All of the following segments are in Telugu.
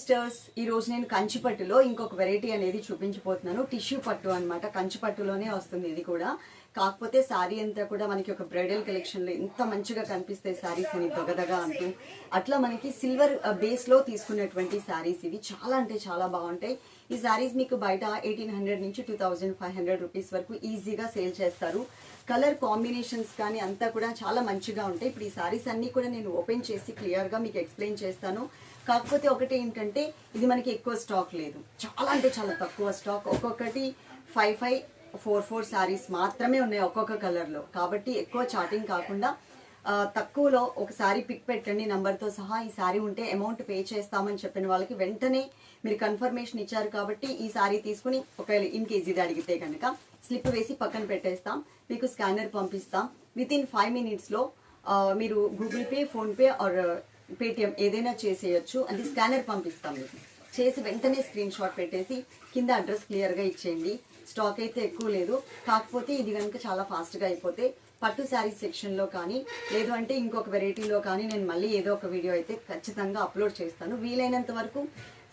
సిస్టర్స్ ఈ రోజు నేను కంచిపట్టులో ఇంకొక వెరైటీ అనేది చూపించబోతున్నాను. టిష్యూ పట్టు అనమాట కంచిపట్టులోనే వస్తుంది ఇది కూడా. కాకపోతే శారీ అంతా కూడా మనకి ఒక బ్రైడల్ కలెక్షన్లో ఎంత మంచిగా కనిపిస్తాయి శారీస్ అని దగదగా అంటూ. అట్లా మనకి సిల్వర్ బేస్లో తీసుకున్నటువంటి శారీస్ ఇవి. చాలా అంటే చాలా బాగుంటాయి. ఈ శారీస్ మీకు బయట ఎయిటీన్ హండ్రెడ్ నుంచి two thousand five hundred rupees వరకు ఈజీగా సేల్ చేస్తారు. కలర్ కాంబినేషన్స్ కానీ అంతా కూడా చాలా మంచిగా ఉంటాయి. ఇప్పుడు ఈ సారీస్ అన్నీ కూడా నేను ఓపెన్ చేసి క్లియర్గా మీకు ఎక్స్ప్లెయిన్ చేస్తాను. కాకపోతే ఒకటి ఏంటంటే ఇది మనకి ఎక్కువ స్టాక్ లేదు. చాలా అంటే చాలా తక్కువ స్టాక్ ఒక్కొక్కటి five five four four saris మాత్రమే ఉన్నాయి ఒక్కొక్క కలర్లో కాబట్టి ఎక్కువ చాటింగ్ కాకుండా తక్కువలో ఒక శారీ పిక్ పెట్టండి నంబర్తో సహా ఈ శారీ ఉంటే అమౌంట్ పే చేస్తామని చెప్పిన వాళ్ళకి వెంటనే మీరు కన్ఫర్మేషన్ ఇచ్చారు కాబట్టి ఈ శారీ తీసుకుని ఒకవేళ ఇన్ కేజ్ ఇది అడిగితే కనుక స్లిప్ వేసి పక్కన పెట్టేస్తాం. మీకు స్కానర్ పంపిస్తాం. విత్ ఇన్ ఫైవ్ మినిట్స్లో మీరు Google Pay PhonePe or Paytm ఏదైనా చేసేయచ్చు. అది స్కానర్ పంపిస్తాం మీకు. చేసి వెంటనే స్క్రీన్ షాట్ పెట్టేసి కింద అడ్రస్ క్లియర్గా ఇచ్చేయండి. స్టాక్ అయితే ఎక్కువ లేదు. కాకపోతే ఇది కనుక చాలా ఫాస్ట్గా అయిపోతే పట్టు శారీస్ సెక్షన్లో కానీ లేదు అంటే ఇంకొక వెరైటీలో కానీ నేను మళ్ళీ ఏదో ఒక వీడియో అయితే ఖచ్చితంగా అప్లోడ్ చేస్తాను. వీలైనంత వరకు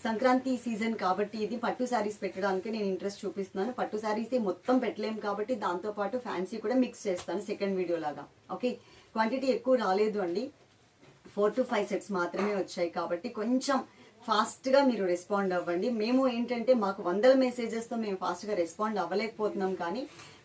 సంక్రాంతి సీజన్ కాబట్టి ఇది పట్టు శారీస్ పెట్టడానికి నేను ఇంట్రెస్ట్ చూపిస్తున్నాను. పట్టు శారీస్ మొత్తం పెట్టలేము కాబట్టి దాంతోపాటు ఫ్యాన్సీ కూడా మిక్స్ చేస్తాను సెకండ్ వీడియో లాగా. ఓకే క్వాంటిటీ ఎక్కువ రాలేదు అండి. ఫోర్ టు ఫైవ్ సెట్స్ మాత్రమే వచ్చాయి కాబట్టి కొంచెం ఫాస్ట్గా మీరు రెస్పాండ్ అవ్వండి. మేము ఏంటంటే మాకు వందల మెసేజెస్తో మేము ఫాస్ట్గా రెస్పాండ్ అవ్వలేకపోతున్నాం కానీ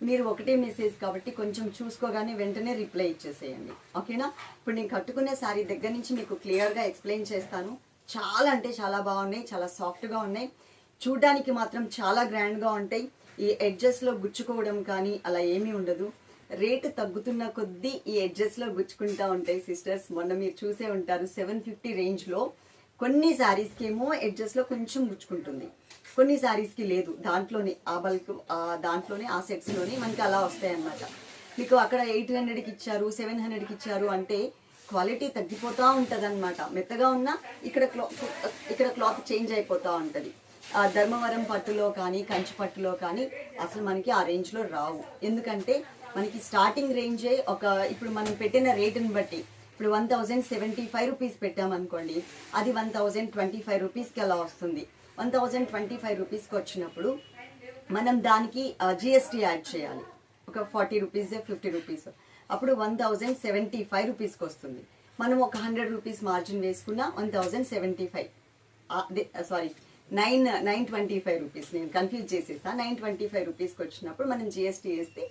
మీరు ఒకటే మెసేజ్ కాబట్టి కొంచెం చూసుకోగానే వెంటనే రిప్లై ఇచ్చేసేయండి. ఓకేనా? ఇప్పుడు నేను కట్టుకునే శారీ దగ్గర నుంచి మీకు క్లియర్గా ఎక్స్ప్లెయిన్ చేస్తాను. చాలా అంటే చాలా బాగున్నాయి చాలా సాఫ్ట్గా ఉన్నాయి. చూడ్డానికి మాత్రం చాలా గ్రాండ్గా ఉంటాయి. ఈ ఎడ్జెస్లో గుచ్చుకోవడం కానీ అలా ఏమీ ఉండదు. రేటు తగ్గుతున్న కొద్దీ ఈ ఎడ్జెస్లో గుచ్చుకుంటా ఉంటాయి సిస్టర్స్ మొన్న మీరు చూసే ఉంటారు సెవెన్ ఫిఫ్టీ రేంజ్లో కొన్ని శారీస్కి ఏమో ఎడ్జెస్లో కొంచెం గుచ్చుకుంటుంది. కొన్ని శారీస్కి లేదు. దాంట్లోనే ఆ బల్క్ ఆ దాంట్లోనే ఆ సెట్స్లోనే మనకి అలా వస్తాయి అన్నమాట మీకు అక్కడ ఎయిట్ హండ్రెడ్కి ఇచ్చారు సెవెన్ హండ్రెడ్కి ఇచ్చారు అంటే క్వాలిటీ తగ్గిపోతూ ఉంటుంది అనమాట మెత్తగా ఉన్నా ఇక్కడ క్లా ఇక్కడ క్లాత్ చేంజ్ అయిపోతూ ఉంటుంది. ఆ ధర్మవరం పట్టులో కానీ కంచి పట్టులో కానీ అసలు మనకి ఆ రేంజ్లో రావు. ఎందుకంటే మనకి స్టార్టింగ్ రేంజే ఒక ఇప్పుడు మనం పెట్టిన రేటుని బట్టి ఇప్పుడు one thousand seventy five rupees పెట్టామనుకోండి అది వన్ థౌజండ్ ట్వంటీ ఫైవ్ రూపీస్కి అలా వస్తుంది. వన్ థౌజండ్ ట్వంటీ ఫైవ్ రూపీస్కి వచ్చినప్పుడు మనం దానికి జిఎస్టీ యాడ్ చేయాలి. ఒక ఫార్టీ రూపీస్ ఫిఫ్టీ రూపీస్. అప్పుడు వన్ థౌజండ్ సెవెంటీ ఫైవ్ రూపీస్కి వస్తుంది. మనం ఒక హండ్రెడ్ రూపీస్ మార్జిన్ వేసుకున్న one thousand seventy five. Sorry nine nine twenty five rupees. నేను కన్ఫ్యూజ్ చేసేసా. నైన్ ట్వంటీ ఫైవ్ రూపీస్కి వచ్చినప్పుడు మనం జిఎస్టీ వేస్తే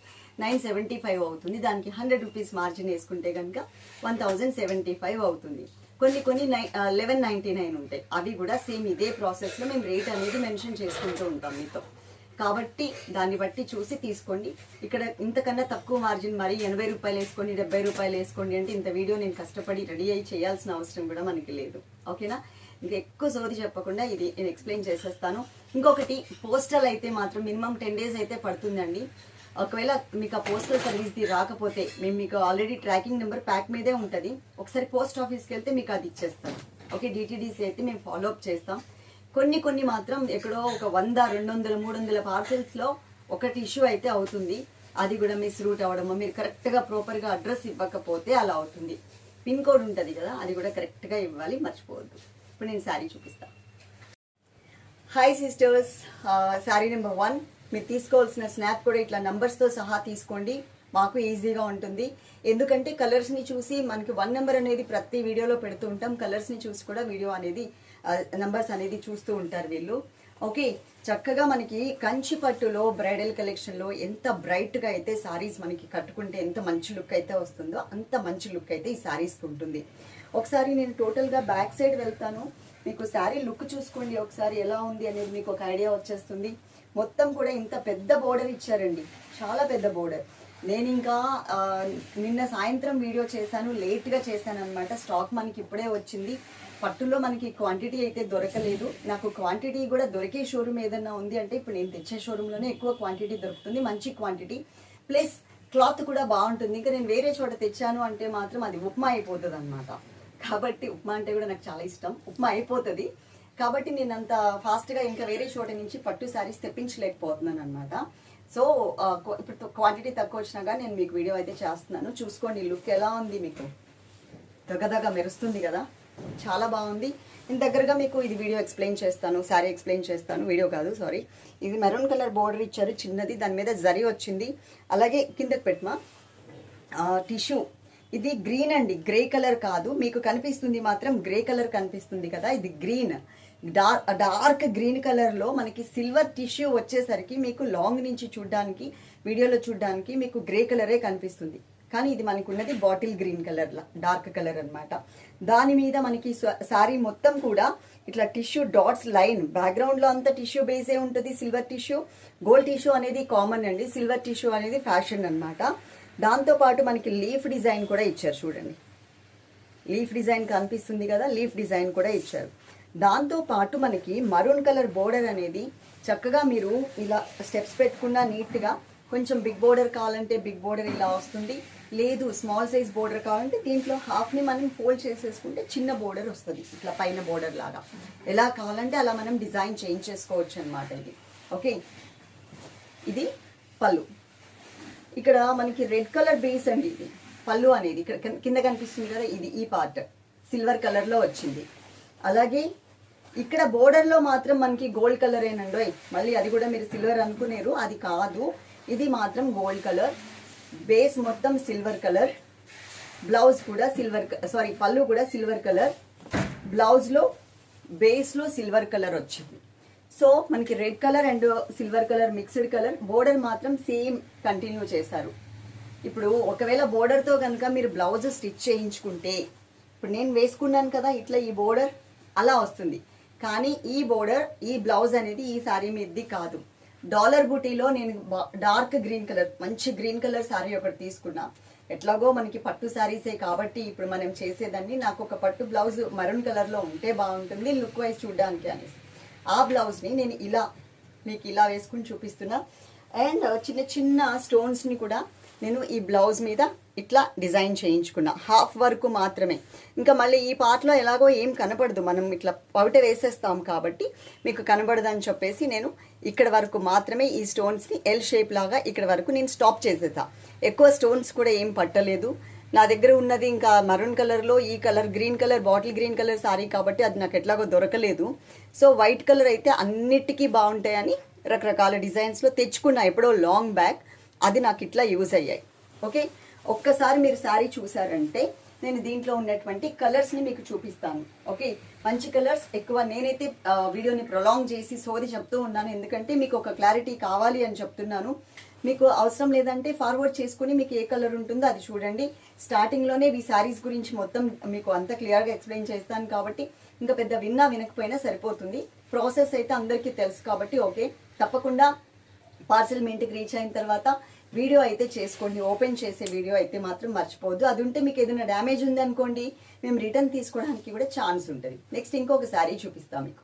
నైన్ సెవెంటీ ఫైవ్ అవుతుంది. దానికి హండ్రెడ్ రూపీస్ మార్జిన్ వేసుకుంటే కనుక వన్ థౌజండ్ సెవెంటీ ఫైవ్ అవుతుంది. కొన్ని కొన్ని నై లెవెన్ నైంటీ నైన్ ఉంటాయి. అవి కూడా సేమ్ ఇదే ప్రాసెస్లో మేము రేట్ అనేది మెన్షన్ చేసుకుంటూ ఉంటాం మీతో. కాబట్టి దాన్ని బట్టి చూసి తీసుకోండి. ఇక్కడ ఇంతకన్నా తక్కువ మార్జిన్ మరి ఎనభై రూపాయలు వేసుకోండి డెబ్బై రూపాయలు వేసుకోండి అంటే ఇంత వీడియో నేను కష్టపడి రెడీ అయ్యి చేయాల్సిన అవసరం కూడా మనకి లేదు. ఓకేనా? ఇది ఎక్కువ సోది చెప్పకుండా ఇది నేను ఎక్స్ప్లెయిన్ చేసేస్తాను. ఇంకొకటి పోస్టల్ అయితే మాత్రం మినిమం టెన్ డేస్ అయితే పడుతుందండి. ఒకవేళ మీకు ఆ పోస్టల్ సర్వీస్ది రాకపోతే మేము మీకు ఆల్రెడీ ట్రాకింగ్ నెంబర్ ప్యాక్ మీదే ఉంటుంది. ఒకసారి పోస్ట్ ఆఫీస్కి వెళ్తే మీకు అది ఇచ్చేస్తాం ఓకే డిటీడీసీ అయితే మేము ఫాలో అప్ చేస్తాం. కొన్ని కొన్ని మాత్రం ఎక్కడో ఒక వంద రెండు వందల మూడు వందల పార్సెల్స్లో ఒకటి ఇష్యూ అయితే అవుతుంది. అది కూడా మిస్ రూట్ అవ్వడము మీరు కరెక్ట్గా ప్రాపర్గా అడ్రస్ ఇవ్వకపోతే అలా అవుతుంది. పిన్ కోడ్ ఉంటుంది కదా అది కూడా కరెక్ట్గా ఇవ్వాలి మర్చిపోవద్దు. ఇప్పుడు నేను శారీ చూపిస్తాను hi sisters sari number one మీరు తీసుకోవాల్సిన స్నాప్ కూడా ఇట్లా నంబర్స్తో సహా తీసుకోండి. మాకు ఈజీగా ఉంటుంది. ఎందుకంటే కలర్స్ని చూసి మనకి వన్ నెంబర్ అనేది ప్రతి వీడియోలో పెడుతూ ఉంటాం. కలర్స్ని చూసి కూడా వీడియో అనేది నంబర్స్ అనేది చూస్తూ ఉంటారు వీళ్ళు. ఓకే చక్కగా మనకి కంచి పట్టులో బ్రైడల్ కలెక్షన్లో ఎంత బ్రైట్గా అయితే సారీస్ మనకి కట్టుకుంటే ఎంత మంచి లుక్ అయితే వస్తుందో అంత మంచి లుక్ అయితే ఈ సారీస్కి ఉంటుంది. ఒకసారి నేను టోటల్గా బ్యాక్ సైడ్ వెళ్తాను. మీకు శారీ లుక్ చూసుకోండి ఒకసారి ఎలా ఉంది అనేది మీకు ఒక ఐడియా వచ్చేస్తుంది. మొత్తం కూడా ఇంత పెద్ద బోర్డర్ ఇచ్చారండి. చాలా పెద్ద బోర్డర్. నేను ఇంకా నిన్న సాయంత్రం వీడియో చేశాను లేట్గా చేశాను అనమాట స్టాక్ మనకి ఇప్పుడే వచ్చింది. పట్టులో మనకి క్వాంటిటీ అయితే దొరకలేదు. నాకు క్వాంటిటీ కూడా దొరికే షోరూమ్ ఏదన్నా ఉంది అంటే ఇప్పుడు నేను తెచ్చే షోరూంలోనే ఎక్కువ క్వాంటిటీ దొరుకుతుంది. మంచి క్వాంటిటీ ప్లస్ క్లాత్ కూడా బాగుంటుంది. ఇంకా నేను వేరే చోట తెచ్చాను అంటే మాత్రం అది ఉప్మా అయిపోతుంది అనమాట కాబట్టి ఉప్మా అంటే కూడా నాకు చాలా ఇష్టం. ఉప్మా అయిపోతుంది. కాబట్టి నేను అంత ఫాస్ట్గా ఇంకా వేరే చోట నుంచి పట్టు శారీస్ తెప్పించలేకపోతున్నాను అనమాట సో ఇప్పుడు క్వాంటిటీ తక్కువ వచ్చినా కానీ నేను మీకు వీడియో అయితే చేస్తున్నాను. చూసుకోండి లుక్ ఎలా ఉంది మీకు. దగదగ మెరుస్తుంది కదా. చాలా బాగుంది. నేను దగ్గరగా మీకు ఇది వీడియో ఎక్స్ప్లెయిన్ చేస్తాను. సారీ ఎక్స్ప్లెయిన్ చేస్తాను. వీడియో కాదు సారీ ఇది మెరూన్ కలర్ బోర్డర్ ఇచ్చారు చిన్నది. దాని మీద జరి వచ్చింది. అలాగే కిందకి పెట్టమా? టిష్యూ ఇది గ్రీన్ అండి. గ్రే కలర్ కాదు. మీకు కనిపిస్తుంది మాత్రం గ్రే కలర్ కనిపిస్తుంది కదా? ఇది గ్రీన్ డార్క్ డార్క్ గ్రీన్ కలర్లో మనకి సిల్వర్ టిష్యూ వచ్చేసరికి మీకు లాంగ్ నుంచి చూడడానికి వీడియోలో చూడడానికి మీకు గ్రే కలరే కనిపిస్తుంది. కానీ ఇది మనకు ఉన్నది bottle green colour dark colour అన్నమాట. దాని మీద మనకి సారీ మొత్తం కూడా ఇట్లా టిష్యూ డాట్స్ లైన్ బ్యాక్గ్రౌండ్లో అంతా టిష్యూ బేసే ఉంటుంది సిల్వర్ టిష్యూ. గోల్డ్ టిష్యూ అనేది కామన్ అండి సిల్వర్ టిష్యూ అనేది ఫ్యాషన్ అనమాట దాంతోపాటు మనకి లీఫ్ డిజైన్ కూడా ఇచ్చారు చూడండి. లీఫ్ డిజైన్ కనిపిస్తుంది కదా లీఫ్ డిజైన్ కూడా ఇచ్చారు. దాంతో పాటు మనకి మరూన్ కలర్ బోర్డర్ అనేది చక్కగా మీరు ఇలా స్టెప్స్ పెట్టుకున్నా నీట్గా కొంచెం బిగ్ బోర్డర్ కావాలంటే బిగ్ బోర్డర్ ఇలా వస్తుంది. లేదు స్మాల్ సైజ్ బోర్డర్ కావాలంటే దీంట్లో హాఫ్ని మనం ఫోల్డ్ చేసేసుకుంటే చిన్న బోర్డర్ వస్తుంది. ఇట్లా పైన బోర్డర్ లాగా. ఎలా కావాలంటే అలా మనం డిజైన్ చేంజ్ చేసుకోవచ్చు అనమాట ఇది. ఓకే ఇది పళ్ళు. ఇక్కడ మనకి రెడ్ కలర్ బేస్ అండి ఇది. పళ్ళు అనేది ఇక్కడ కింద- కింద కనిపిస్తుంది కదా ఇది ఈ పార్ట్ సిల్వర్ కలర్లో వచ్చింది. అలాగే ఇక్కడ బోర్డర్లో మాత్రం మనకి గోల్డ్ కలర్ ఏనండి మళ్ళీ అది కూడా మీరు సిల్వర్ అనుకునేరు అది కాదు. ఇది మాత్రం గోల్డ్ కలర్ బేస్ మొత్తం సిల్వర్ కలర్ బ్లౌజ్ కూడా సిల్వర్ సారీ పళ్ళు కూడా సిల్వర్ కలర్ బ్లౌజ్లో బేస్లో సిల్వర్ కలర్ వచ్చింది. సో మనకి red colour and silver colour mixed colour border మాత్రం సేమ్ కంటిన్యూ చేశారు. ఇప్పుడు ఒకవేళ బోర్డర్తో కనుక మీరు బ్లౌజ్ స్టిచ్ చేయించుకుంటే ఇప్పుడు నేను వేసుకున్నాను కదా ఇట్లా ఈ బోర్డర్ అలా వస్తుంది. కానీ ఈ బోర్డర్ ఈ బ్లౌజ్ అనేది ఈ శారీ మీదది కాదు. డాలర్ బుటీలో నేను డార్క్ గ్రీన్ కలర్ మంచి గ్రీన్ కలర్ శారీ ఒకటి తీసుకున్నా. ఎట్లాగో మనకి పట్టు శారీసే కాబట్టి ఇప్పుడు మనం చేసేదాన్ని. నాకు ఒక పట్టు బ్లౌజ్ మరూన్ కలర్లో ఉంటే బాగుంటుంది లుక్ వైజ్ చూడడానికి అనేసి. ఆ బ్లౌజ్ని నేను ఇలా మీకు ఇలా వేసుకుని చూపిస్తున్నా. అండ్ చిన్న చిన్న స్టోన్స్ని కూడా నేను ఈ బ్లౌజ్ మీద ఇట్లా డిజైన్ చేయించుకున్నా. హాఫ్ వరకు మాత్రమే. ఇంకా మళ్ళీ ఈ పార్ట్లో ఎలాగో ఏం కనపడదు. మనం ఇట్లా పౌట వేసేస్తాం కాబట్టి మీకు కనబడదని చెప్పేసి నేను ఇక్కడ వరకు మాత్రమే ఈ స్టోన్స్ని ఎల్ షేప్ లాగా ఇక్కడ వరకు నేను స్టాప్ చేసేసా. ఎక్కువ స్టోన్స్ కూడా ఏం పట్టలేదు. నా దగ్గర ఉన్నది ఇంకా మరూన్ కలర్లో ఈ colour green colour bottle green colour sari కాబట్టి అది నాకు ఎట్లాగో దొరకలేదు. సో వైట్ కలర్ అయితే అన్నిటికీ బాగుంటాయని రకరకాల డిజైన్స్లో తెచ్చుకున్నా. ఎప్పుడో లాంగ్ బ్యాక్ అది నాకు ఇట్లా యూజ్ అయ్యాయి. ఓకే? ఒక్కసారి మీరు శారీ చూసారంటే నేను దీంట్లో ఉన్నటువంటి కలర్స్ని మీకు చూపిస్తాను. ఓకే? మంచి కలర్స్ ఎక్కువ నేనైతే వీడియోని ప్రొలాంగ్ చేసి సోది చెప్తూ ఉన్నాను. ఎందుకంటే మీకు ఒక క్లారిటీ కావాలి అని చెప్తున్నాను. మీకు అవసరం లేదంటే ఫార్వర్డ్ చేసుకుని మీకు ఏ కలర్ ఉంటుందో అది చూడండి. స్టార్టింగ్లోనే ఈ శారీస్ గురించి మొత్తం మీకు అంత క్లియర్గా ఎక్స్ప్లెయిన్ చేస్తాను కాబట్టి ఇంకా పెద్ద విన్నా వినకపోయినా సరిపోతుంది. ప్రాసెస్ అయితే అందరికీ తెలుసు కాబట్టి ఓకే? తప్పకుండా పార్సిల్ మీ ఇంటికి రీచ్ అయిన తర్వాత వీడియో అయితే చేసుకోండి. ఓపెన్ చేసే వీడియో అయితే మాత్రం మర్చిపోవద్దు. అది ఉంటే మీకు ఏదైనా డ్యామేజ్ ఉంది అనుకోండి మేము రిటర్న్ తీసుకోవడానికి కూడా ఛాన్స్ ఉంటుంది. నెక్స్ట్ ఇంకొక శారీ చూపిస్తాం మీకు.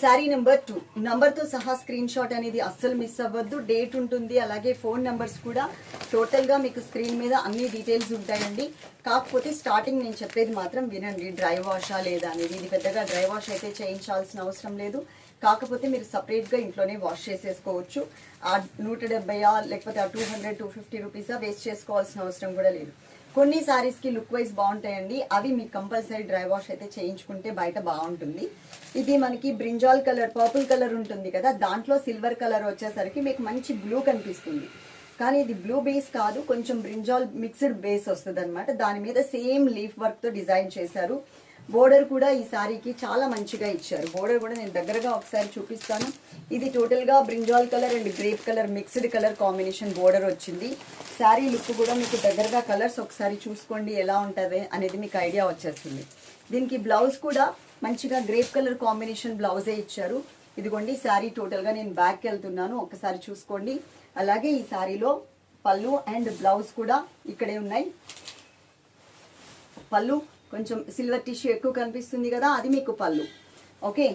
Sari number two. నంబర్తో సహా స్క్రీన్ షాట్ అనేది అస్సలు మిస్ అవ్వద్దు. డేట్ ఉంటుంది అలాగే ఫోన్ నెంబర్స్ కూడా టోటల్గా మీకు స్క్రీన్ మీద అన్ని డీటెయిల్స్ ఉంటాయండి. కాకపోతే స్టార్టింగ్ నేను చెప్పేది మాత్రం వినండి. డ్రై వాషా లేదా అనేది ఇది పెద్దగా డ్రై వాష్ అయితే చేయించాల్సిన అవసరం లేదు. కాకపోతే మీరు సపరేట్గా ఇంట్లోనే వాష్ చేసేసుకోవచ్చు. ఆ నూట డెబ్బైయా లేకపోతే ఆ టూ హండ్రెడ్ టూ ఫిఫ్టీ రూపీసా వేస్ట్ చేసుకోవాల్సిన అవసరం కూడా లేదు. కొన్ని సారీస్కి లుక్ వైజ్ బాగుంటాయండి. అవి మీకు కంపల్సరీ డ్రై వాష్ అయితే చేయించుకుంటే బయట బాగుంటుంది. ఇది మనకి బ్రింజాల్ కలర్ పర్పుల్ కలర్ ఉంటుంది కదా దాంట్లో సిల్వర్ కలర్ వచ్చేసరికి మీకు మంచి బ్లూ కనిపిస్తుంది. కానీ ఇది బ్లూ బేస్ కాదు కొంచెం బ్రింజాల్ మిక్స్డ్ బేస్ వస్తుంది దాని మీద సేమ్ లీఫ్ వర్క్తో డిజైన్ చేశారు. బోర్డర్ కూడా ఈ శారీకి చాలా మంచిగా ఇచ్చారు. బోర్డర్ కూడా నేను దగ్గరగా ఒకసారి చూపిస్తాను. ఇది టోటల్గా brinjal colour and grape colour mixed colour combination border వచ్చింది. శారీ లుక్ కూడా మీకు దగ్గరగా కలర్స్ ఒకసారి చూసుకోండి ఎలా ఉంటుంది అనేది మీకు ఐడియా వచ్చేస్తుంది. దీనికి బ్లౌజ్ కూడా మంచిగా గ్రేప్ కలర్ కాంబినేషన్ బ్లౌజే ఇచ్చారు. ఇదిగోండి శారీ టోటల్గా నేను బ్యాక్కి వెళ్తున్నాను. ఒకసారి చూసుకోండి. అలాగే ఈ శారీలో పళ్ళు అండ్ బ్లౌజ్ కూడా ఇక్కడే ఉన్నాయి. పళ్ళు కొంచెం సిల్వర్ టిష్యూ ఎక్కువ కనిపిస్తుంది కదా అది మీకు పళ్ళు. ఓకే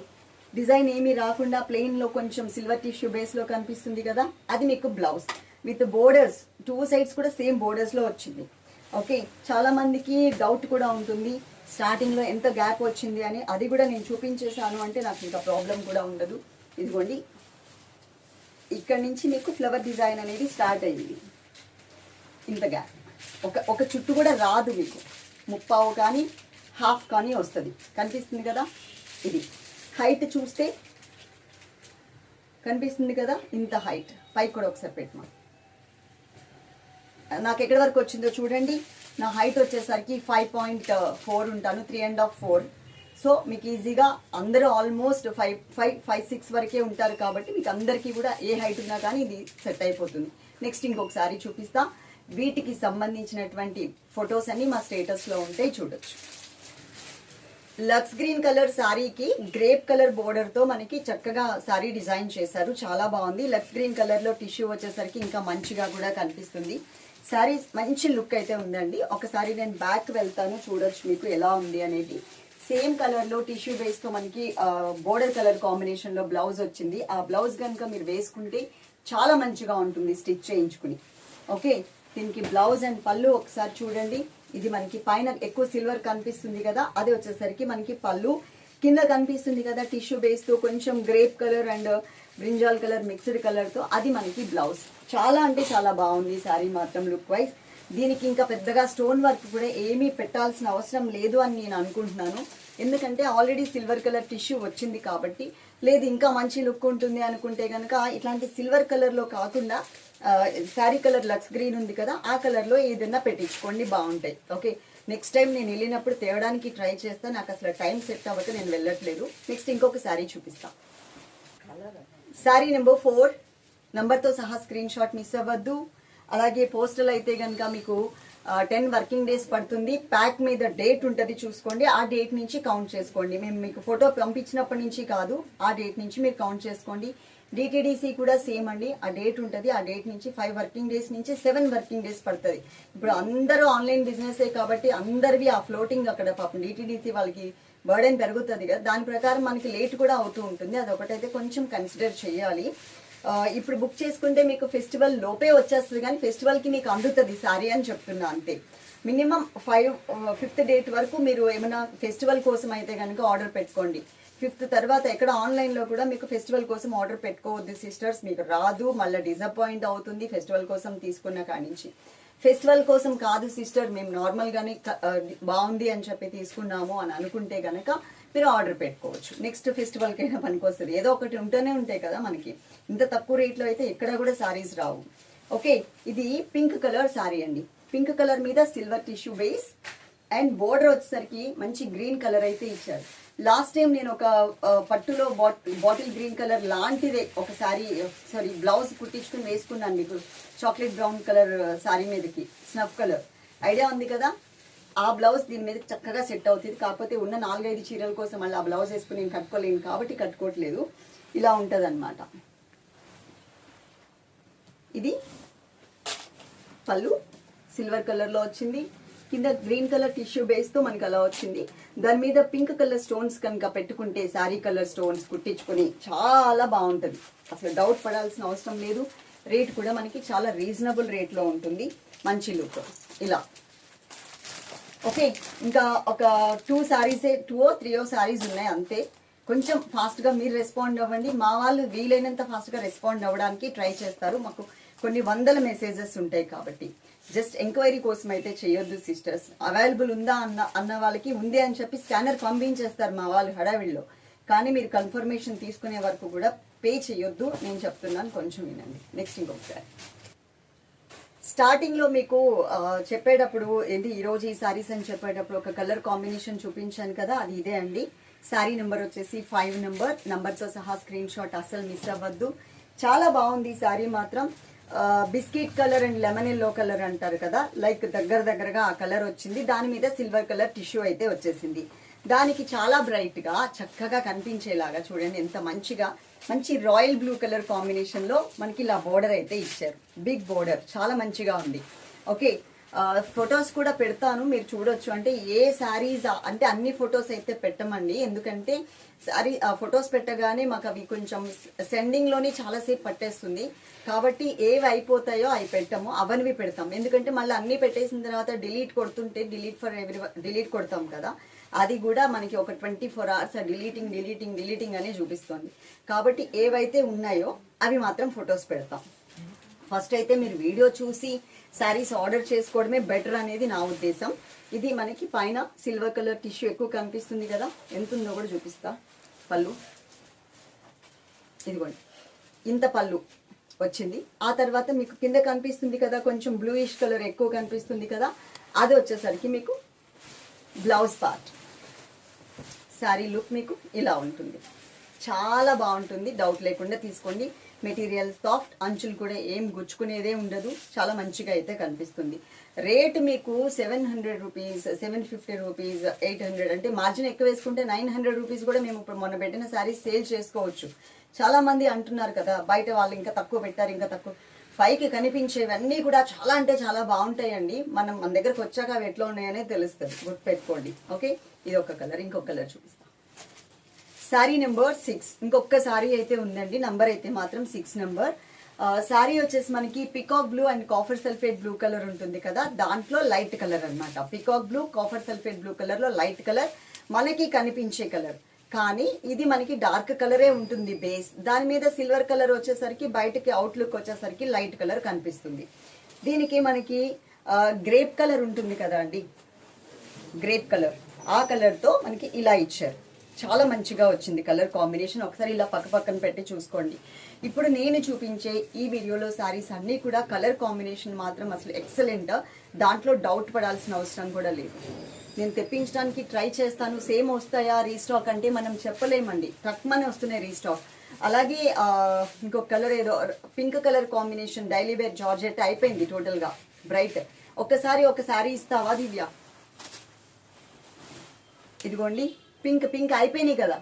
డిజైన్ ఏమీ రాకుండా ప్లెయిన్లో కొంచెం సిల్వర్ టిష్యూ బేస్లో కనిపిస్తుంది కదా అది మీకు blouse with borders two sides కూడా సేమ్ బోర్డర్స్లో వచ్చింది. ఓకే చాలా మందికి డౌట్ కూడా ఉంటుంది స్టార్టింగ్లో ఎంత గ్యాప్ వచ్చింది అని. అది కూడా నేను చూపించేశాను అంటే నాకు ఇంకా ప్రాబ్లం కూడా ఉండదు. ఇదిగోండి. ఇక్కడ నుంచి మీకు ఫ్లవర్ డిజైన్ అనేది స్టార్ట్ అయ్యింది ఇంత గ్యాప్ ఒక ఒక చుట్టు కూడా రాదు మీకు. ముప్పావు కానీ హాఫ్ కానీ వస్తుంది. కనిపిస్తుంది కదా? ఇది. హైట్ చూస్తే కనిపిస్తుంది కదా? ఇంత హైట్ పైకి కూడా ఒకసారి పెట్టమా. నాకు ఎక్కడి వరకు వచ్చిందో చూడండి. నా హైట్ వచ్చేసరికి ఫైవ్ పాయింట్ ఫోర్ ఉంటాను three and half four so మీకు ఈజీగా అందరూ almost five five five six వరకే ఉంటారు కాబట్టి మీకు అందరికీ కూడా ఏ హైట్ ఉన్నా కానీ ఇది సెట్ అయిపోతుంది. నెక్స్ట్ ఇంకొకసారి చూపిస్తా. వీటికి సంబంధించినటువంటి ఫొటోస్ అన్ని మా స్టేటస్లో ఉంటాయి చూడొచ్చు. లక్స్ గ్రీన్ కలర్ సారీకి గ్రేప్ కలర్ బోర్డర్తో మనకి చక్కగా సారీ డిజైన్ చేశారు. చాలా బాగుంది. లక్స్ గ్రీన్ కలర్లో టిష్యూ వచ్చేసరికి ఇంకా మంచిగా కూడా కనిపిస్తుంది. శారీ మంచి లుక్ అయితే ఉందండి. ఒకసారి నేను బ్యాక్ వెళ్తాను చూడొచ్చు మీకు ఎలా ఉంది అనేది. సేమ్ కలర్లో టిష్యూ బేస్తో మనకి బోర్డర్ కలర్ కాంబినేషన్లో బ్లౌజ్ వచ్చింది. ఆ బ్లౌజ్ కనుక మీరు వేసుకుంటే చాలా మంచిగా ఉంటుంది స్టిచ్ చేయించుకుని. ఓకే దీనికి బ్లౌజ్ అండ్ పళ్ళు ఒకసారి చూడండి. ఇది మనకి పైన ఎక్కువ సిల్వర్ కనిపిస్తుంది కదా అది వచ్చేసరికి మనకి పళ్ళు. కింద కనిపిస్తుంది కదా టిష్యూ బేస్తో కొంచెం grape colour and brinjal colour mixed కలర్తో అది మనకి బ్లౌజ్. చాలా అంటే చాలా బాగుంది సారీ మాత్రం లుక్ వైజ్ దీనికి ఇంకా పెద్దగా స్టోన్ వర్క్ కూడా ఏమీ పెట్టాల్సిన అవసరం లేదు అని నేను అనుకుంటున్నాను. ఎందుకంటే ఆల్రెడీ సిల్వర్ కలర్ టిష్యూ వచ్చింది కాబట్టి లేదు ఇంకా మంచి లుక్ ఉంటుంది అనుకుంటే కనుక ఇట్లాంటి సిల్వర్ కలర్లో కాకుండా శారీ కలర్ లక్స్ గ్రీన్ ఉంది కదా ఆ కలర్లో ఏదైనా పెట్టించుకోండి బాగుంటాయి. ఓకే? నెక్స్ట్ టైం నేను వెళ్ళినప్పుడు తేవడానికి ట్రై చేస్తాను నాకు అసలు టైం సెట్ అవ్వక నేను వెళ్ళట్లేదు. నెక్స్ట్ ఇంకొక శారీ చూపిస్తాను శారీ నెంబర్ ఫోర్ నంబర్తో సహా స్క్రీన్ షాట్ మిస్ అవ్వద్దు. అలాగే పోస్టల్ అయితే కనుక మీకు టెన్ వర్కింగ్ డేస్ పడుతుంది. ప్యాక్ మీద డేట్ ఉంటుంది చూసుకోండి. ఆ డేట్ నుంచి కౌంట్ చేసుకోండి. మేము మీకు ఫోటో పంపించినప్పటి నుంచి కాదు ఆ డేట్ నుంచి మీరు కౌంట్ చేసుకోండి. డిటీడీసీ కూడా సేమ్ అండి. ఆ డేట్ ఉంటుంది. ఆ డేట్ నుంచి ఫైవ్ వర్కింగ్ డేస్ నుంచి సెవెన్ వర్కింగ్ డేస్ పడుతుంది. ఇప్పుడు అందరూ ఆన్లైన్ బిజినెసే కాబట్టి అందరివి ఆ ఫ్లోటింగ్ అక్కడ పాపం డిటీడీసీ వాళ్ళకి బర్డెన్ పెరుగుతుంది కదా. దాని ప్రకారం మనకి లేట్ కూడా అవుతూ ఉంటుంది. అదొకటైతే కొంచెం కన్సిడర్ చేయాలి. ఇప్పుడు బుక్ చేసుకుంటే మీకు ఫెస్టివల్ లోపే వచ్చేస్తుంది కానీ ఫెస్టివల్కి మీకు అందుతుంది సారీ అని చెప్తున్నా అంతే. మినిమం ఫైవ్ ఫిఫ్త్ డేట్ వరకు మీరు ఏమైనా ఫెస్టివల్ కోసం అయితే కనుక ఆర్డర్ పెట్టుకోండి. ఫిఫ్త్ తర్వాత ఎక్కడ ఆన్లైన్లో కూడా మీకు ఫెస్టివల్ కోసం ఆర్డర్ పెట్టుకోవద్దు సిస్టర్స్ మీకు రాదు మళ్ళీ డిసప్పాయింట్ అవుతుంది ఫెస్టివల్ కోసం తీసుకున్న కానించి ఫెస్టివల్ కోసం కాదు సిస్టర్. మేము నార్మల్గానే బాగుంది అని చెప్పి తీసుకున్నాము అని అనుకుంటే కనుక మీరు ఆర్డర్ పెట్టుకోవచ్చు. నెక్స్ట్ ఫెస్టివల్కి అయినా పనికొస్తుంది. ఏదో ఒకటి ఉంటూనే ఉంటాయి కదా మనకి. ఇంత తక్కువ రేట్లో అయితే ఎక్కడ కూడా శారీస్ రావు. ఓకే? ఇది పింక్ కలర్ శారీ అండి. పింక్ కలర్ మీద silver tissue base and border వచ్చేసరికి మంచి గ్రీన్ కలర్ అయితే ఇచ్చారు. లాస్ట్ టైం నేను ఒక పట్టులో బాటిల్ గ్రీన్ కలర్ లాంటిదే ఒక సారీ సారీ బ్లౌజ్ కుట్టించుకుని వేసుకున్నాను మీకు. Chocolate brown colour uh, sari మీదకి స్నఫ్ కలర్. ఐడియా ఉంది కదా? ఆ బ్లౌజ్ దీని మీద చక్కగా సెట్ అవుతుంది. కాకపోతే ఉన్న నాలుగైదు చీరల కోసం మళ్ళీ ఆ బ్లౌజ్ వేసుకుని నేను కట్టుకోలేను కాబట్టి కట్టుకోవట్లేదు. ఇలా ఉంటుంది ఇది పళ్ళు. సిల్వర్ కలర్లో వచ్చింది. కింద గ్రీన్ కలర్ టిష్యూ బేస్తో మనకు మనకి అలా వచ్చింది. దాని మీద పింక్ కలర్ స్టోన్స్ కనుక పెట్టుకుంటే శారీ కలర్ స్టోన్స్ కుట్టించుకొని చాలా బాగుంటుంది. అసలు డౌట్ పడాల్సిన అవసరం లేదు. రేట్ కూడా మనకి చాలా రీజనబుల్ రేట్లో ఉంటుంది. మంచి లుక్. ఇలా. ఓకే. ఇంకా ఒక టూ శారీసే టూ త్రీయో శారీస్ ఉన్నాయి అంతే. కొంచెం ఫాస్ట్గా మీరు రెస్పాండ్ అవ్వండి. మా వాళ్ళు వీలైనంత ఫాస్ట్గా రెస్పాండ్ అవ్వడానికి ట్రై చేస్తారు. మాకు కొన్ని వందల మెసేజెస్ ఉంటాయి కాబట్టి. జస్ట్ ఎంక్వైరీ కోసం అయితే చేయొద్దు సిస్టర్స్. అవైలబుల్ ఉందా అన్న అన్న వాళ్ళకి ఉంది అని చెప్పి స్కానర్ పంపించేస్తారు మా వాళ్ళు హడావిడిలో. కానీ మీరు కన్ఫర్మేషన్ తీసుకునే వరకు కూడా పే చేయొద్దు నేను చెప్తున్నాను కొంచెం వినండి. నెక్స్ట్ ఇంకొకసారి. స్టార్టింగ్లో మీకు చెప్పేటప్పుడు ఏంటి ఈరోజు ఈ సారీస్ అని చెప్పేటప్పుడు ఒక కలర్ కాంబినేషన్ చూపించాను కదా అది ఇదే అండి. శారీ నెంబర్ వచ్చేసి ఫైవ్ నెంబర్ నెంబర్తో సహా స్క్రీన్ షాట్ అస్సలు మిస్ అవ్వద్దు. చాలా బాగుంది ఈ శారీ మాత్రం. Biscuit colour and lemon yellow colour అంటారు కదా లైక్ దగ్గర దగ్గరగా ఆ కలర్ వచ్చింది. దాని మీద సిల్వర్ కలర్ టిష్యూ అయితే వచ్చేసింది. దానికి చాలా బ్రైట్గా చక్కగా కనిపించేలాగా చూడండి ఎంత మంచిగా మంచి రాయల్ బ్లూ కలర్ కాంబినేషన్లో మనకి ఇలా బోర్డర్ అయితే ఇచ్చారు. బిగ్ బోర్డర్ చాలా మంచిగా ఉంది. ఓకే ఫొటోస్ కూడా పెడతాను. మీరు చూడొచ్చు. అంటే ఏ శారీస్ అంటే అన్ని ఫొటోస్ అయితే పెట్టమండి. ఎందుకంటే సారీ ఆ ఫొటోస్ పెట్టగానే మాకు అవి కొంచెం సెండింగ్లోనే చాలాసేపు పట్టేస్తుంది. కాబట్టి ఏవి అయిపోతాయో అవి పెట్టాము. అవన్నీ పెడతాం ఎందుకంటే మళ్ళీ అన్నీ పెట్టేసిన తర్వాత డిలీట్ కొడుతుంటే డిలీట్ ఫర్ ఎవ్రీ డిలీట్ కొడతాం కదా. అది కూడా మనకి ఒక twenty four hours deleting deleting deleting అనే చూపిస్తుంది. కాబట్టి ఏవైతే ఉన్నాయో అవి మాత్రం ఫొటోస్ పెడతాం. ఫస్ట్ అయితే మీరు వీడియో చూసి శారీస్ ఆర్డర్ చేసుకోవడమే బెటర్ అనేది నా ఉద్దేశం. ఇది మనకి పైన సిల్వర్ కలర్ టిష్యూ ఎక్కువ కనిపిస్తుంది కదా ఎంత ఉందో కూడా చూపిస్తా. పళ్ళు. ఇదిగోండి. ఇంత పళ్ళు వచ్చింది. ఆ తర్వాత మీకు కింద కనిపిస్తుంది కదా కొంచెం బ్లూయిష్ కలర్ ఎక్కువ కనిపిస్తుంది కదా అది వచ్చేసరికి మీకు బ్లౌజ్ పార్ట్ శారీ లుక్ మీకు ఇలా ఉంటుంది. చాలా బాగుంటుంది. డౌట్ లేకుండా తీసుకోండి. మెటీరియల్ సాఫ్ట్ అంచులు కూడా ఏం గుచ్చుకునేదే ఉండదు. చాలా మంచిగా అయితే కనిపిస్తుంది. రేట్ మీకు seven hundred rupees seven fifty rupees eight hundred అంటే మార్జిన్ ఎక్కువ వేసుకుంటే నైన్ హండ్రెడ్ రూపీస్ కూడా మేము ఇప్పుడు మొన్న పెట్టిన శారీ సేల్ చేసుకోవచ్చు. చాలామంది అంటున్నారు కదా బయట వాళ్ళు ఇంకా తక్కువ పెట్టారు ఇంకా తక్కువ. పైకి కనిపించేవన్నీ కూడా చాలా అంటే చాలా బాగుంటాయండి. మనం మన దగ్గరకు వచ్చాక అవి ఎట్లా ఉన్నాయనే తెలుస్తుంది. గుర్తు పెట్టుకోండి ఓకే? ఇది ఒక కలర్ ఇంకొక కలర్ చూపిస్తాం. శారీ నెంబర్ సిక్స్ ఇంకొక శారీ అయితే ఉందండి. నంబర్ అయితే మాత్రం సిక్స్ నెంబర్ శారీ వచ్చేసి మనకి peacock blue and copper sulphate blue colour ఉంటుంది కదా. దాంట్లో లైట్ కలర్ అనమాట peacock blue copper sulphate blue కలర్లో లైట్ కలర్ మనకి కనిపించే కలర్ కానీ ఇది మనకి డార్క్ కలరే ఉంటుంది బేస్ దాని మీద సిల్వర్ కలర్ వచ్చేసరికి బయటకి అవుట్లుక్ వచ్చేసరికి లైట్ కలర్ కనిపిస్తుంది. దీనికి మనకి గ్రేప్ కలర్ ఉంటుంది కదా అండి. గ్రేప్ కలర్ ఆ కలర్తో మనకి ఇలా ఇచ్చారు. చాలా మంచిగా వచ్చింది కలర్ కాంబినేషన్ ఒకసారి ఇలా పక్క పక్కన పెట్టి చూసుకోండి. ఇప్పుడు నేను చూపించే ఈ వీడియోలో సారీస్ అన్నీ కూడా కలర్ కాంబినేషన్ మాత్రం అసలు ఎక్సలెంట్ దాంట్లో డౌట్ పడాల్సిన అవసరం కూడా లేదు. నేను తెప్పించడానికి ట్రై చేస్తాను. సేమ్ వస్తాయా? రీస్టాక్ అంటే మనం చెప్పలేమండి. తక్కువనే వస్తున్నాయి రీస్టాక్ అలాగే ఇంకొక కలర్ ఏదో pink colour combination daily wear georgette అయిపోయింది టోటల్గా బ్రైట్ ఒక్కసారి ఒక శారీ ఇస్తావా దివ్య? ఇదిగోండి పింక్ పింక్ అయిపోయినాయి కదా.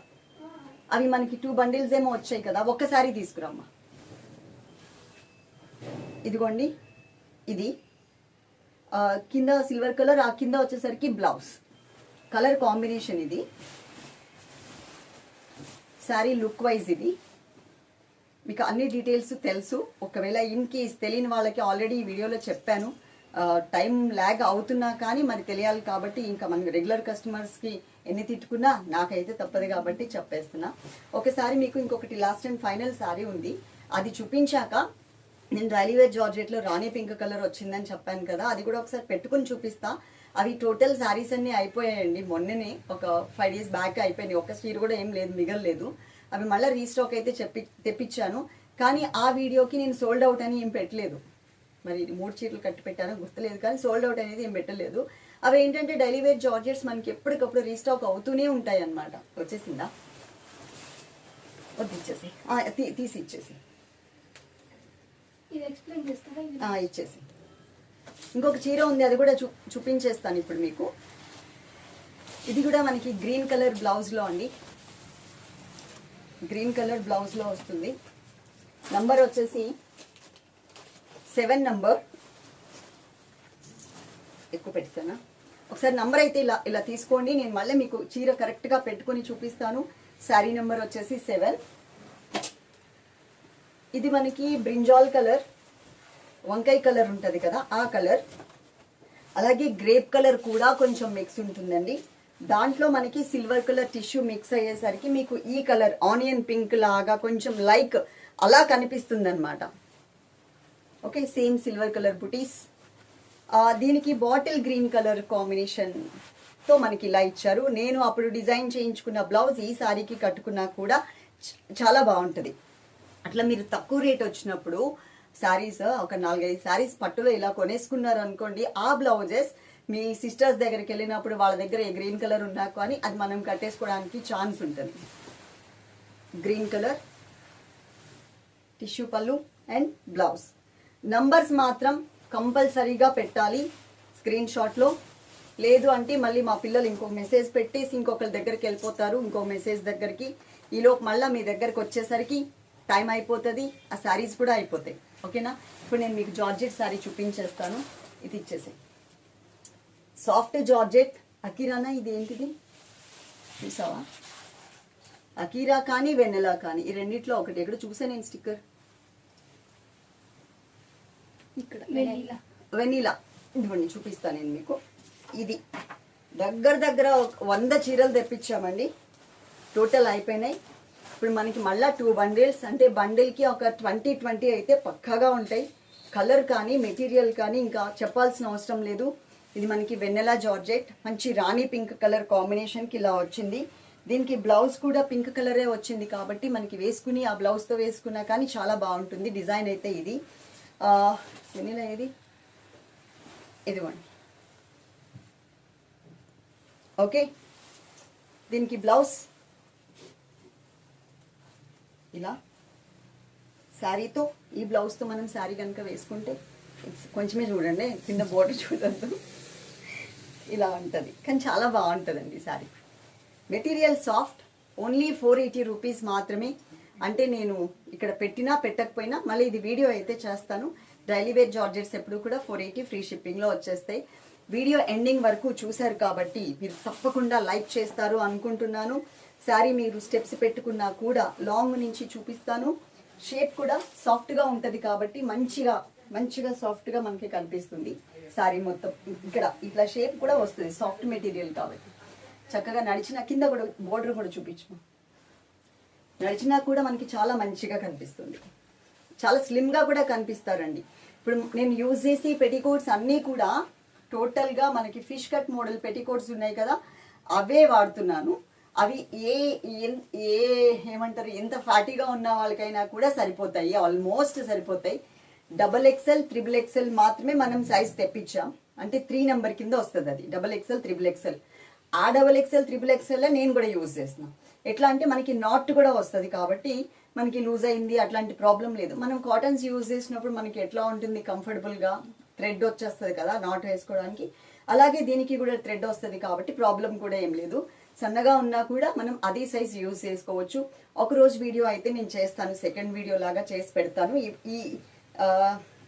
అవి మనకి టూ బండిల్స్ ఏమో వచ్చాయి కదా ఒక్కసారి తీసుకురమ్మా. ఇదిగోండి ఇది. కింద సిల్వర్ కలర్ ఆ కింద వచ్చేసరికి బ్లౌజ్ కలర్ కాంబినేషన్ ఇది. శారీ లుక్ వైజ్ ఇది. మీకు అన్ని డీటెయిల్స్ తెలుసు. ఒకవేళ ఇన్ కేస్ తెలియని వాళ్ళకి ఆల్రెడీ ఈ వీడియోలో చెప్పాను. టైం ల్యాగ్ అవుతున్నా కానీ మరి తెలియాలి కాబట్టి ఇంకా మన రెగ్యులర్ కస్టమర్స్కి ఎన్ని తిట్టుకున్నా నాకైతే తప్పదు కాబట్టి చెప్పేస్తున్నా. ఒకసారి మీకు ఇంకొకటి లాస్ట్ అండ్ ఫైనల్ సారీ ఉంది. అది చూపించాక నేను రైల్వే జార్జెట్లో రాణి పింక్ కలర్ వచ్చిందని చెప్పాను కదా అది కూడా ఒకసారి పెట్టుకుని చూపిస్తా. అవి టోటల్ శారీస్ అన్నీ అయిపోయాయండి మొన్ననే ఒక ఫైవ్ డేస్ బ్యాక్ అయిపోయినాయి. ఒక స్టీర్ కూడా ఏం లేదు మిగలలేదు. అవి మళ్ళీ రీస్టాక్ అయితే చెప్పి తెప్పించాను. కానీ ఆ వీడియోకి నేను సోల్డ్ అవుట్ అని ఏం పెట్టలేదు. మరి మూడు చీరలు కట్టి పెట్టానో గుర్తులేదు కానీ సోల్డ్ అవుట్ అనేది ఏం పెట్టలేదు. అవి ఏంటంటే డైలీ వేర్ జార్జెట్స్ మనకి ఎప్పటికప్పుడు రీస్టాక్ అవుతూనే ఉంటాయి అన్నమాట. వచ్చేసిందా? వద్దు ఇచ్చేసి ఆ, తీ- తీసి ఇచ్చేసి ఇచ్చేసి ఇంకొక చీర ఉంది అది కూడా చూ చూపించేస్తాను ఇప్పుడు మీకు. ఇది కూడా మనకి గ్రీన్ కలర్ బ్లౌజ్లో అండి. గ్రీన్ కలర్ బ్లౌజ్లో వస్తుంది. నంబర్ వచ్చేసి సెవెన్ నంబర్. ఎక్కువ పెడతానా? ఒకసారి నంబర్ అయితే ఇలా ఇలా తీసుకోండి. నేను మళ్ళీ మీకు చీర కరెక్ట్గా పెట్టుకొని చూపిస్తాను. శారీ నెంబర్ వచ్చేసి సెవెన్. ఇది మనకి బ్రింజాల్ కలర్. వంకాయ కలర్ ఉంటుంది కదా ఆ కలర్. అలాగే గ్రేప్ కలర్ కూడా కొంచెం మిక్స్ ఉంటుందండి. దాంట్లో మనకి సిల్వర్ కలర్ టిష్యూ మిక్స్ అయ్యేసరికి మీకు ఈ కలర్ ఆనియన్ పింక్ లాగా కొంచెం లైక్ అలా కనిపిస్తుంది అనమాట ఓకే సేమ్ సిల్వర్ కలర్ బుటీస్ దీనికి బాటిల్ గ్రీన్ కలర్ కాంబినేషన్తో మనకి ఇలా ఇచ్చారు. నేను అప్పుడు డిజైన్ చేయించుకున్న బ్లౌజ్ ఈ సారీకి కట్టుకున్నా కూడా చాలా బాగుంటుంది. అట్లా మీరు తక్కువ రేట్ వచ్చినప్పుడు శారీస్ ఒక నాలుగైదు శారీస్ పట్టులో ఇలా కొనేసుకున్నారు అనుకోండి ఆ బ్లౌజెస్ మీ సిస్టర్స్ దగ్గరికి వెళ్ళినప్పుడు వాళ్ళ దగ్గర ఏ గ్రీన్ కలర్ ఉన్నా కానీ అది మనం కట్టేసుకోవడానికి ఛాన్స్ ఉంటుంది. గ్రీన్ కలర్ టిష్యూ పళ్ళు అండ్ బ్లౌజ్ నంబర్స్ మాత్రం కంపల్సరీగా పెట్టాలి స్క్రీన్ షాట్లో లేదు అంటే మళ్ళీ మా పిల్లలు ఇంకో మెసేజ్ పెట్టేసి ఇంకొకరి దగ్గరికి వెళ్ళిపోతారు ఇంకో మెసేజ్ దగ్గరికి. ఈలోపు మళ్ళీ మీ దగ్గరకు వచ్చేసరికి టైం అయిపోతుంది ఆ శారీస్ కూడా అయిపోతాయి. ఓకేనా ఇప్పుడు నేను మీకు జార్జెట్ శారీ చూపించేస్తాను. ఇది ఇచ్చేసి సాఫ్ట్ జార్జెట్. అకిరానా ఇది ఏంటిది? చూసావా? అకీరా కానీ వెన్నెలా కానీ ఈ రెండిట్లో ఒకటి. ఎక్కడ చూసా నేను స్టిక్కర్? ఇక్కడ. వెనీలా. వెనీలా. ఇదిగోండి చూపిస్తాను నేను మీకు. ఇది. దగ్గర దగ్గర వంద చీరలు తెప్పించామండి. టోటల్ అయిపోయినాయి. ఇప్పుడు మనకి మళ్ళా టూ బండిల్స్ అంటే బండిల్కి ఒక ట్వంటీ ట్వంటీ అయితే పక్కాగా ఉంటాయి. కలర్ కానీ మెటీరియల్ కానీ ఇంకా చెప్పాల్సిన అవసరం లేదు. ఇది మనకి వెన్నెలా జార్జెట్. మంచి రాణి పింక్ కలర్ కాంబినేషన్కి ఇలా వచ్చింది. దీనికి బ్లౌజ్ కూడా పింక్ కలరే వచ్చింది కాబట్టి మనకి వేసుకుని ఆ బ్లౌజ్తో వేసుకున్నా కానీ చాలా బాగుంటుంది. డిజైన్ అయితే ఇది. వెనీలా ఏది? ఇదిగోండి. ఓకే? దీనికి బ్లౌజ్. ఇలా. శారీతో ఈ బ్లౌజ్తో మనం శారీ కనుక వేసుకుంటే కొంచెమే చూడండి కింద బోర్డర్ చూడద్దు. ఇలా ఉంటుంది. కానీ చాలా బాగుంటుందండి sari. Material soft only four eighty rupees మాత్రమే అంటే నేను ఇక్కడ పెట్టినా పెట్టకపోయినా మళ్ళీ ఇది వీడియో అయితే చేస్తాను. డైలీ వేర్ జార్జెట్స్ ఎప్పుడు కూడా ఫోర్ ఎయిటీ ఫ్రీ షిప్పింగ్లో వచ్చేస్తాయి. వీడియో ఎండింగ్ వరకు చూశారు కాబట్టి మీరు తప్పకుండా లైక్ చేస్తారు అనుకుంటున్నాను. శారీ మీరు స్టెప్స్ పెట్టుకున్నా కూడా లాంగ్ నుంచి చూపిస్తాను. షేప్ కూడా సాఫ్ట్గా ఉంటుంది కాబట్టి మంచిగా మంచిగా సాఫ్ట్గా మనకి కనిపిస్తుంది. శారీ మొత్తం ఇక్కడ ఇట్లా షేప్ కూడా వస్తుంది సాఫ్ట్ మెటీరియల్ కాబట్టి. చక్కగా నడిచిన కింద కూడా బోర్డర్ కూడా చూపించు. నడిచినా కూడా మనకి చాలా మంచిగా కనిపిస్తుంది. చాలా స్లిమ్గా కూడా కనిపిస్తారండి. ఇప్పుడు నేను యూజ్ చేసి పెటికోట్స్ అన్నీ కూడా టోటల్గా మనకి ఫిష్ కట్ మోడల్ పెటికోట్స్ ఉన్నాయి కదా అవే వాడుతున్నాను. అవి ఏ ఏ ఏమంటారు ఎంత ఫ్యాటీగా ఉన్న వాళ్ళకైనా కూడా సరిపోతాయి ఆల్మోస్ట్ సరిపోతాయి. డబల్ ఎక్సెల్ త్రిబుల్ ఎక్సెల్ మాత్రమే మనం సైజ్ తెప్పించాం. అంటే త్రీ నెంబర్ కింద వస్తుంది అది డబల్ ఎక్సెల్ త్రిబుల్ ఎక్సెల్ ఆ డబల్ ఎక్సెల్ త్రిబుల్ ఎక్సెల్ నేను కూడా యూజ్ చేస్తున్నాను ఎట్లా అంటే మనకి నాట్ కూడా వస్తుంది కాబట్టి మనకి లూజ్ అయింది అట్లాంటి ప్రాబ్లం లేదు. మనం కాటన్స్ యూజ్ చేసినప్పుడు మనకి ఎట్లా ఉంటుంది? కంఫర్టబుల్గా థ్రెడ్ వచ్చేస్తుంది కదా నాట్ వేసుకోవడానికి. అలాగే దీనికి కూడా థ్రెడ్ వస్తుంది కాబట్టి ప్రాబ్లం కూడా ఏం లేదు. సన్నగా ఉన్నా కూడా మనం అదే సైజ్ యూజ్ చేసుకోవచ్చు. ఒక రోజు వీడియో అయితే నేను చేస్తాను. సెకండ్ వీడియో లాగా చేసి పెడతాను. ఈ- ఈ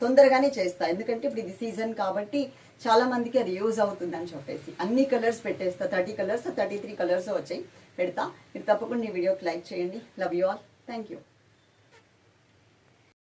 తొందరగానే చేస్తాను ఎందుకంటే ఇప్పుడు ఇది సీజన్ కాబట్టి చాలా మందికి అది యూజ్ అవుతుంది అని చెప్పేసి. అన్ని కలర్స్ పెట్టేస్తా. Thirty colours thirty three colours వచ్చాయి. పెడతా. మీరు తప్పకుండా ఈ వీడియోకి లైక్ చేయండి. Love you all thank you